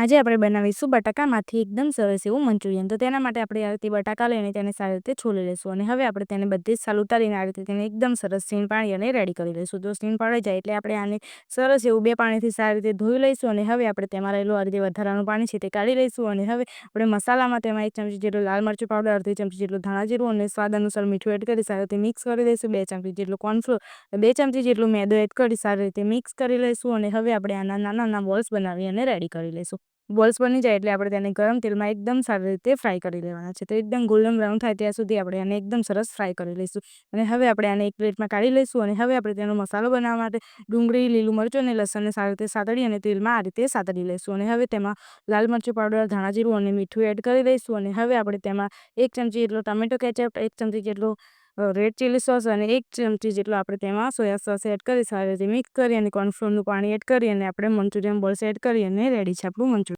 આજે આપણે બનાવીશું બટાકામાંથી એકદમ સરસ એવું મંચુરિયન. તો તેના માટે આપણે આ રીતે બટાકા લઈને તેને સારી રીતે છોલી લઈશું અને હવે આપણે તેને બધી જ સાલ ઉતારીને આ રીતે તેને એકદમ સરસ સીણ પાણી અને રેડી કરી લઈશું. તો સીણ પાડી જાય એટલે આપણે આને સરસ એવું બે પાણીથી સારી રીતે ધોઈ લઈશું અને હવે આપણે તેમાં રહેલું આ રીતે વધારાનું પાણી છે તે કાઢી લઈશું અને હવે આપણે મસાલામાં તેમાં એક ચમચી જેટલું લાલ મરચું પાવડર, અડધી ચમચી જેટલું ધાણા જીરું અને સ્વાદ અનુસાર મીઠું એડ કરી સારી રીતે મિક્સ કરી દઈશું. બે ચમચી જેટલું કોર્નફ્લોર બે ચમચી જેટલું મેદો એડ કરી સારી રીતે મિક્સ કરી લઈશું અને હવે આપણે આના નાના નાના બોલ્સ બનાવી અને રેડી કરી લઈશું. બોલ્સ બની જાય એટલે આપણે તેને ગરમ તેલમાં એકદમ સારી રીતે ફ્રાય કરી લેવાના છે. તો એકદમ ગોલ્ડન બ્રાઉન થાય ત્યાં સુધી આપણે આને એકદમ સરસ ફ્રાય કરી લઈશું. અને હવે આપણે આને એક પ્લેટમાં કાઢી લઈશું અને હવે આપણે તેનો મસાલો બનાવવા માટે ડુંગળી, લીલું મરચું અને લસણને સારી રીતે સાતળી અને તેલમાં આ રીતે સાતળી લઈશું. અને હવે તેમાં લાલ મરચું પાવડર, ધાણા જીરું અને મીઠું એડ કરી લઈશું અને હવે આપણે તેમાં એક ચમચી જેટલો ટમેટો કેચઅપ, એક ચમચી જેટલો રેડ ચીલી સોસ અને એક ચમચી જેટલો આપણે તેમાં સોયા સોસ એડ કરી સારી રીતે મિક્સ કરી અને કોર્નફ્લોરનું પાણી એડ કરી અને આપણે મંચુરિયન બોલ્સ એડ કરી અને રેડી છે આપણું મંચુરિયન.